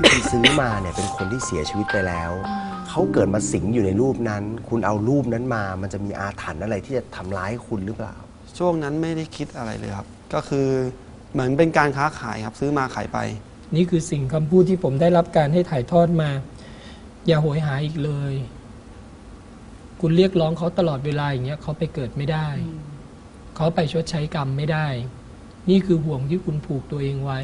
รูปที่คุณซื้อมาเนี่ยเป็นคนที่เสียชีวิตไปแล้ว เขาเกิดมาสิงอยู่ในรูปนั้น คุณเอารูปนั้นมา มันจะมีอาถรรพ์อะไรที่จะทำร้ายคุณหรือเปล่า ช่วงนั้นไม่ได้คิดอะไรเลยครับ ก็คือเหมือนเป็นการค้าขายครับ ซื้อมาขายไป นี่คือสิ่งคำพูดที่ผมได้รับการให้ถ่ายทอดมา อย่าโหยหาอีกเลย คุณเรียกร้องเขาตลอดเวลาอย่างเงี้ยเขาไปเกิดไม่ได้ เขาไปชดใช้กรรมไม่ได้ นี่คือห่วงที่คุณผูกตัวเองไว้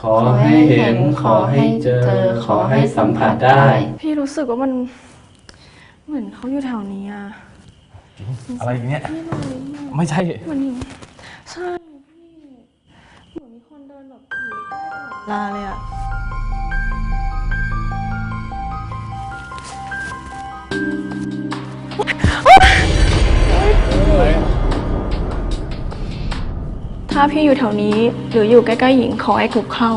ขอให้เห็น ขอให้เจอ ขอให้สัมผัสได้ พี่รู้สึกว่ามัน เหมือนเขาอยู่แถวนี้อะอะไรอย่างเงี้ย ไม่รู้อะไม่ใช่มันใช่พี่ เหมือนมีคนเดินแบบอยู่ใกล้ตลอดเวลาเลยอะ ถ้าพี่อยู่แถวนี้ หรืออยู่ใกล้ๆหญิงขอให้กุกเข้า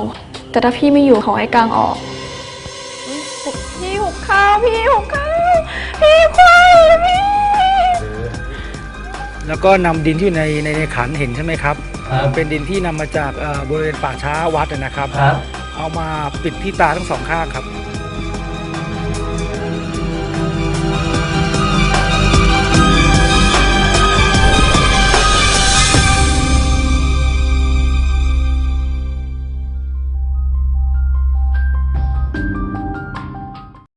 แต่ถ้าพี่ไม่อยู่ขอให้กลางออก พี่หุบข้าวพี่หุบข้าวพี่ควายพี่ แล้วก็นำดินที่อยู่ในในในขันเห็นใช่ไหมครับครับ เป็นดินที่นำมาจากเอ่อบริเวณป่าช้าวัดนะครับ ครับ เอามาปิดที่ตาทั้งสองข้างครับ